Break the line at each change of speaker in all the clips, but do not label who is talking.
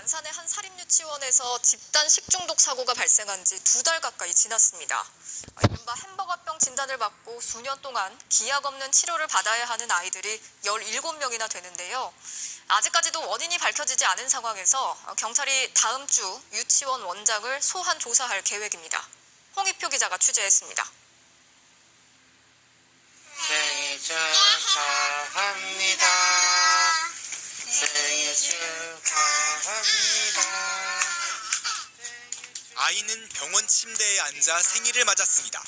안산의 한 사립유치원에서 집단 식중독 사고가 발생한 지 두 달 가까이 지났습니다. 이른바 햄버거병 진단을 받고 수년 동안 기약 없는 치료를 받아야 하는 아이들이 17명이나 되는데요. 아직까지도 원인이 밝혀지지 않은 상황에서 경찰이 다음 주 유치원 원장을 소환 조사할 계획입니다. 홍익표 기자가 취재했습니다.
생일 축하합니다. 생일 축하합니다.
아이는 병원 침대에 앉아 생일을 맞았습니다.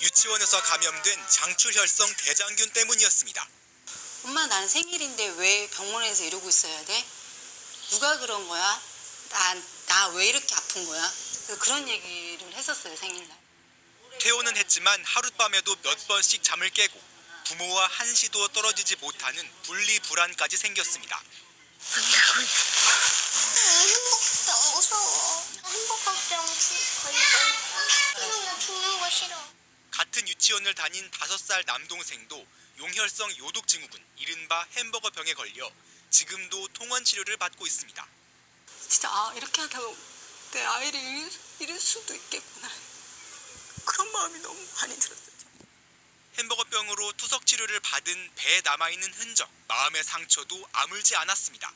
유치원에서 감염된 장추혈성 대장균 때문이었습니다.
엄마 나는 생일인데 왜 병원에서 이러고 있어야 돼? 누가 그런 거야? 나나왜 이렇게 아픈 거야? 그런 얘기를 했었어요 생일날.
퇴원은 했지만 하룻밤에도 몇 번씩 잠을 깨고 부모와 한시도 떨어지지 못하는 분리불안까지 생겼습니다.
행복도 무서워. 행복병 걸리고 나 죽는 거 싫어.
같은 유치원을 다닌 5살 남동생도 용혈성 요독증후군 이른바 햄버거 병에 걸려 지금도 통원 치료를 받고 있습니다.
진짜 아 이렇게 하다 보면 내 아이를 잃을, 잃을 수도 있겠구나. 그런 마음이 너무 많이 들었어요.
햄버거병으로 투석 치료를 받은 배에 남아있는 흔적, 마음의 상처도 아물지 않았습니다.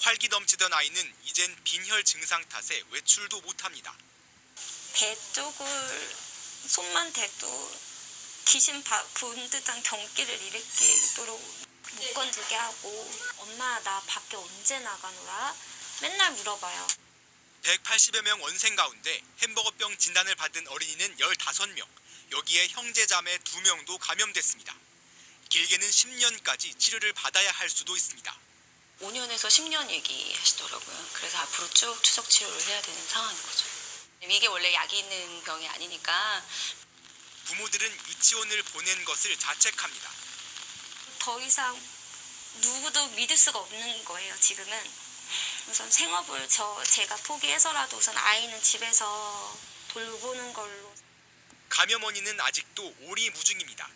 활기 넘치던 아이는 이젠 빈혈 증상 탓에 외출도 못합니다.
배 쪽을 손만 대도 귀신 바- 본 듯한 경기를 일으키도록 못 건들게 하고 엄마 나 밖에 언제 나가노라 맨날 물어봐요.
180여 명 원생 가운데 햄버거병 진단을 받은 어린이는 15명, 여기에 형제 자매 2명도 감염됐습니다. 길게는 10년까지 치료를 받아야 할 수도 있습니다.
5년에서 10년 얘기하시더라고요. 그래서 앞으로 쭉 추석 치료를 해야 되는 상황인 거죠. 이게 원래 약이 있는 병이 아니니까
부모들은 유치원을 보낸 것을 자책합니다.
더 이상 누구도 믿을 수가 없는 거예요 지금은. 우선 생업을 저 제가 포기해서라도 우선 아이는 집에서 돌보는 걸로
감염 원인은 아직도 오리무중입니다.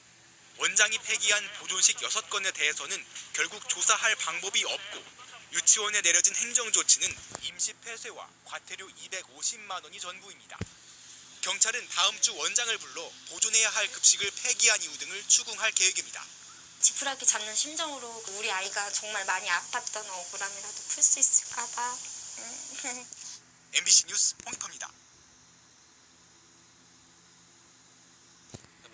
원장이 폐기한 보존식 6건에 대해서는 결국 조사할 방법이 없고 유치원에 내려진 행정 조치는 임시 폐쇄와 과태료 250만 원이 전부입니다. 경찰은 다음 주 원장을 불러 보존해야 할 급식을 폐기한 이유 등을 추궁할 계획입니다.
지푸라기 잡는 심정으로 우리 아이가 정말 많이 아팠던 억울함이라도 풀 수 있을까봐. 음.
MBC 뉴스 홍익표입니다.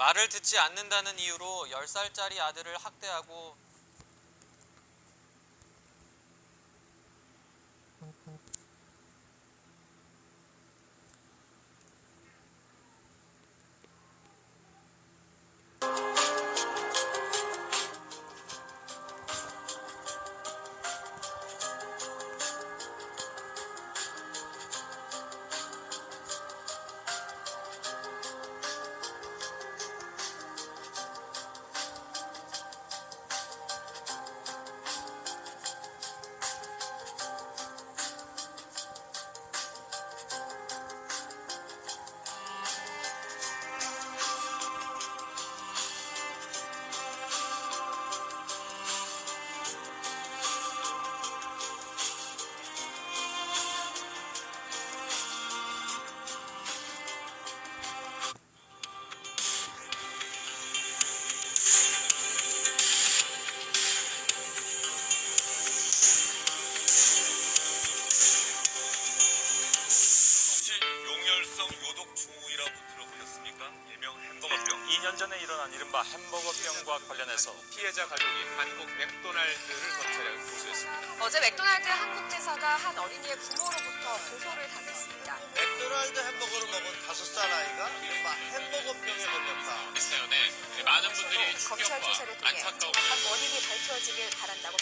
말을 듣지 않는다는 이유로 10살짜리 아들을 학대하고
피해자 가족이 한국 맥도날드를 검찰에 고소했습니다.
어제 맥도날드 한국 대사가 한 어린이의 부모로부터 고소를 당했습니다.
맥도날드 햄버거를 먹은 다섯 살 아이가 이른바 햄버거병에 걸렸다.
사연에 많은 분들이
검찰
충격과
조사를 통해 정확한 원인이 밝혀지길 바란다고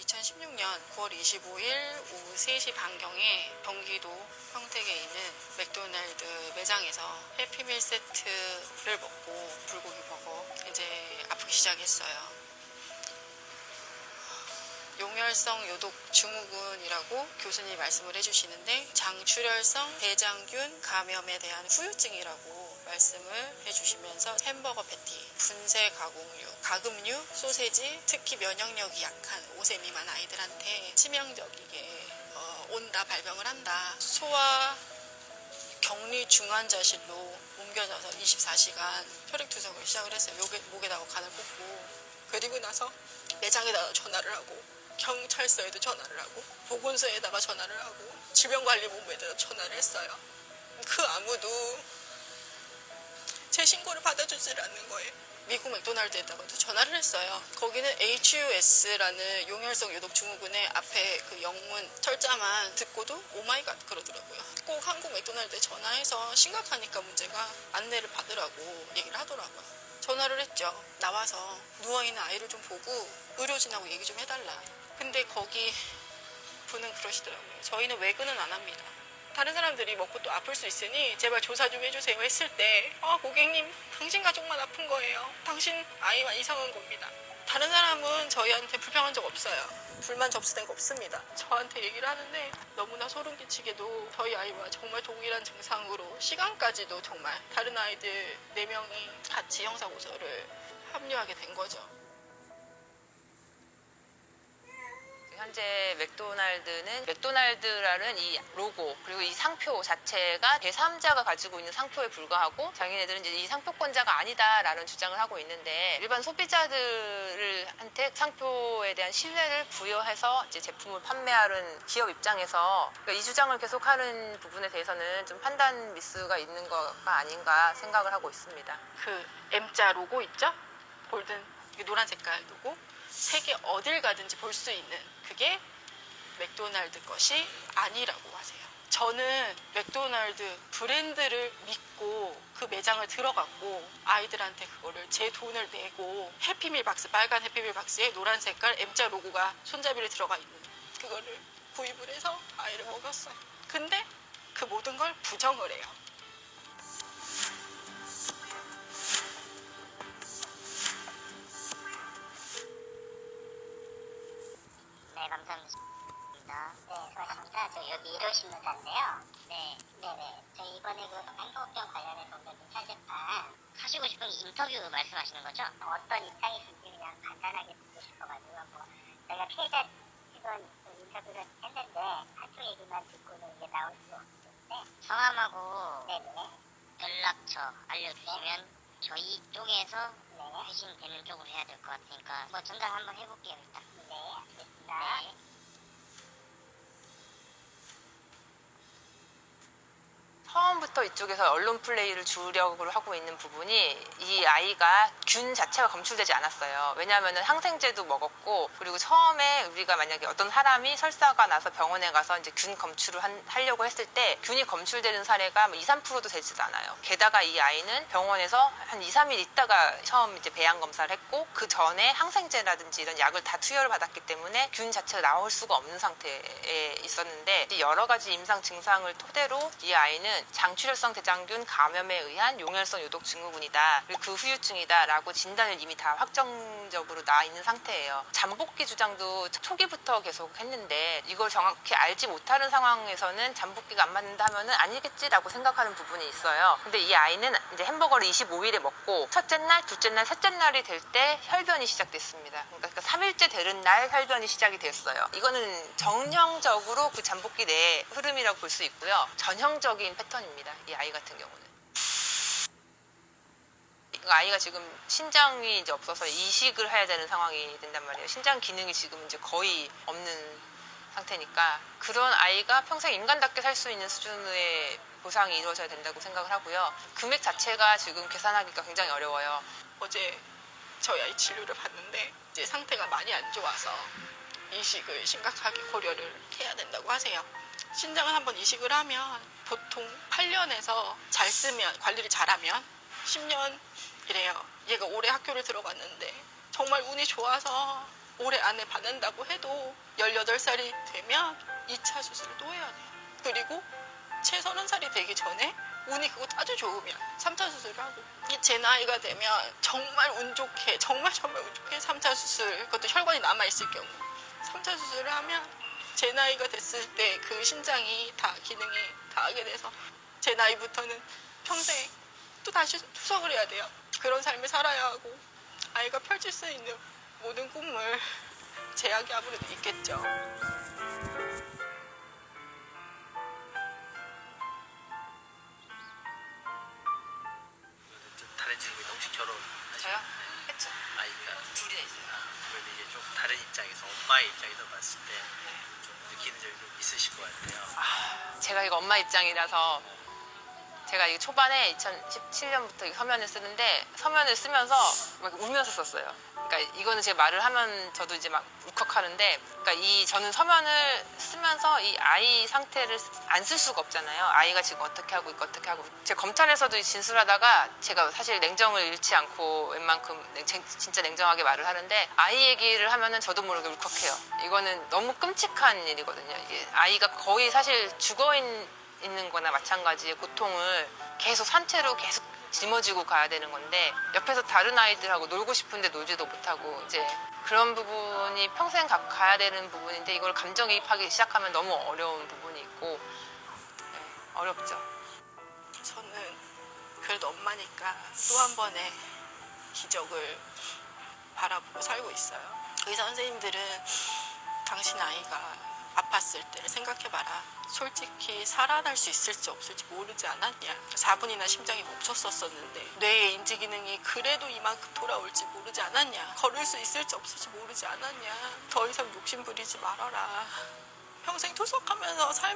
2016년 9월 25일 오후 3시 반경에 경기도 평택에 있는 맥도날드 매장에서 해피밀 세트를 먹고 불고기 버거 이제 아프기 시작했어요. 용혈 용혈성 요독 증후군이라고 교수님이 말씀을 해주시는데 장출혈성 대장균 감염에 대한 후유증이라고 말씀을 해주시면서 햄버거 패티, 분쇄 가공류, 가금류, 소세지, 특히 면역력이 약한 5세 미만 아이들한테 치명적이게 어, 온다 발병을 한다. 소아 격리 중환자실로 옮겨져서 24시간 혈액 투석을 시작을 했어요. 목에, 목에다가 간을 꽂고 그리고 나서 매장에다가 전화를 하고 경찰서에도 전화를 하고 보건소에다가 전화를 하고 질병관리본부에다가 전화를 했어요. 그 아무도 제 신고를 받아주질 않는 거예요. 미국 맥도날드에다가도 전화를 했어요. 거기는 HUS라는 용혈성 요독 증후군의 앞에 그 영문 철자만 듣고도 오마이갓 그러더라고요. 꼭 한국 맥도날드에 전화해서 심각하니까 문제가 안내를 받으라고 얘기를 하더라고요. 전화를 했죠. 나와서 누워있는 아이를 좀 보고 의료진하고 얘기 좀 해달라. 근데 거기 분은 그러시더라고요. 저희는 외근은 안 합니다. 다른 사람들이 먹고 또 아플 수 있으니 제발 조사 좀 해주세요 했을 때 아, 고객님 당신 가족만 아픈 거예요. 당신 아이만 이상한 겁니다. 다른 사람은 저희한테 불평한 적 없어요. 불만 접수된 거 없습니다. 저한테 얘기를 하는데 너무나 소름 끼치게도 저희 아이와 정말 동일한 증상으로 시간까지도 정말 다른 아이들 4명이 같이 형사고소를 합류하게 된 거죠.
현재 맥도날드는 맥도날드라는 이 로고 그리고 이 상표 자체가 제3자가 가지고 있는 상표에 불과하고 자기네들은 이제 이 상표권자가 아니다라는 주장을 하고 있는데 일반 소비자들한테 상표에 대한 신뢰를 부여해서 이제 제품을 판매하는 기업 입장에서 그러니까 이 주장을 계속하는 부분에 대해서는 좀 판단 미스가 있는 거가 아닌가 생각을 하고 있습니다.
그 M자 로고 있죠? 골든 노란 색깔 로고 세계 어딜 가든지 볼 수 있는 그게 맥도날드 것이 아니라고 하세요. 저는 맥도날드 브랜드를 믿고 그 매장을 들어갔고 아이들한테 그거를 제 돈을 내고 해피밀 박스 빨간 해피밀 박스에 노란 색깔 M자 로고가 손잡이를 들어가 있는 그거를 구입을 해서 아이를 먹였어요. 근데 그 모든 걸 부정을 해요.
네, 감사합니다. 네, 수고하십니다. 저 여기 일호신문사인데요. 네, 네네. 저희 이번에 그 행복병 관련해서 오늘 민사재판 하시고 싶은 인터뷰 말씀하시는 거죠? 어떤 입장이신지 그냥 간단하게 듣고 싶어가지고 뭐 저희가 피해자 직원 그 인터뷰를 했는데 한쪽 얘기만 듣고는 이게 나올 수가 없는데 성함하고 네네. 연락처 알려주시면 저희 쪽에서 회신되는 쪽으로 해야 될 것 같으니까 뭐 전달 한번 해볼게요 일단. 네, 알겠습니다. 네.
처음부터 이쪽에서 언론 플레이를 주력으로 하고 있는 부분이 이 아이가 균 자체가 검출되지 않았어요. 왜냐하면 항생제도 먹었고 그리고 처음에 우리가 만약에 어떤 사람이 설사가 나서 병원에 가서 이제 균 검출을 한- 하려고 했을 때 균이 검출되는 사례가 뭐 2, 3%도 되지도 않아요. 게다가 이 아이는 병원에서 한 2, 3일 있다가 처음 이제 배양 검사를 했고 그 전에 항생제라든지 이런 약을 다 투여를 받았기 때문에 균 자체가 나올 수가 없는 상태에 있었는데 이 여러 가지 임상 증상을 토대로 이 아이는 장출혈성 대장균 감염에 의한 용혈성 요독 증후군이다. 그리고 그 후유증이다 라고 진단을 이미 다 확정적으로 나 있는 상태예요. 잠복기 주장도 초기부터 계속 했는데 이걸 정확히 알지 못하는 상황에서는 잠복기가 안 맞는다 하면은 아니겠지라고 생각하는 부분이 있어요. 근데 이 아이는 이제 햄버거를 25일에 먹고 첫째 날, 둘째 날, 셋째 날이 될 때 혈변이 시작됐습니다. 그러니까 3일째 되는 날 혈변이 시작이 됐어요. 이거는 정형적으로 그 잠복기 내 흐름이라고 볼 수 있고요. 전형적인 패턴 입니다. 이 아이 같은 경우는. 그 아이가 지금 신장이 이제 없어서 이식을 해야 되는 상황이 된단 말이에요. 신장 기능이 지금 이제 거의 없는 상태니까 그런 아이가 평생 인간답게 살 수 있는 수준의 보상이 이루어져야 된다고 생각을 하고요. 금액 자체가 지금 계산하기가 굉장히 어려워요.
어제 저희 아이 진료를 받는데 이제 상태가 많이 안 좋아서 이식을 심각하게 고려를 해야 된다고 하세요. 신장을 한번 이식을 하면 보통 8년에서 잘 쓰면 관리를 잘하면 10년이래요. 얘가 올해 학교를 들어갔는데 정말 운이 좋아서 올해 안에 받는다고 해도 18살이 되면 2차 수술을 또 해야 돼요. 그리고 채 30살이 되기 전에 운이 그거 아주 좋으면 3차 수술을 하고 이제 나이가 되면 정말 운 좋게 정말 정말 운 좋게 3차 수술 그것도 혈관이 남아있을 경우 흉터 수술을 하면 제 나이가 됐을 때 그 신장이 다 기능이 다 하게 돼서 제 나이부터는 평생 또 다시 투석을 해야 돼요. 그런 삶을 살아야 하고 아이가 펼칠 수 있는 모든 꿈을 제약이 아무래도 있겠죠.
입장이라서 제가 이 초반에 2017년부터 서면을 쓰는데 서면을 쓰면서 막 울면서 썼어요. 그러니까 이거는 제 말을 하면 저도 이제 막 울컥하는데, 그러니까 이 저는 서면을 쓰면서 이 아이 상태를 안 쓸 수가 없잖아요. 아이가 지금 어떻게 하고 있고 어떻게 하고. 제 검찰에서도 진술하다가 제가 사실 냉정을 잃지 않고 웬만큼 냉- 진짜 냉정하게 말을 하는데 아이 얘기를 하면은 저도 모르게 울컥해요. 이거는 너무 끔찍한 일이거든요. 이게 아이가 거의 사실 죽어 있는 있는 거나 마찬가지의 고통을 계속 산채로 계속 짊어지고 가야 되는 건데 옆에서 다른 아이들하고 놀고 싶은데 놀지도 못하고 이제 그런 부분이 평생 가, 가야 되는 부분인데 이걸 감정이입하기 시작하면 너무 어려운 부분이 있고 네, 어렵죠.
저는 그래도 엄마니까 또 한 번의 기적을 바라보고 살고 있어요. 의사 선생님들은 당신 아이가 아팠을 때를 생각해봐라. 솔직히 살아날 수 있을지 없을지 모르지 않았냐. 4분이나 심장이 멈췄었었는데 뇌의 인지 기능이 그래도 이만큼 돌아올지 모르지 않았냐. 걸을 수 있을지 없을지 모르지 않았냐. 더 이상 욕심 부리지 말아라. 평생 투석하면서 살면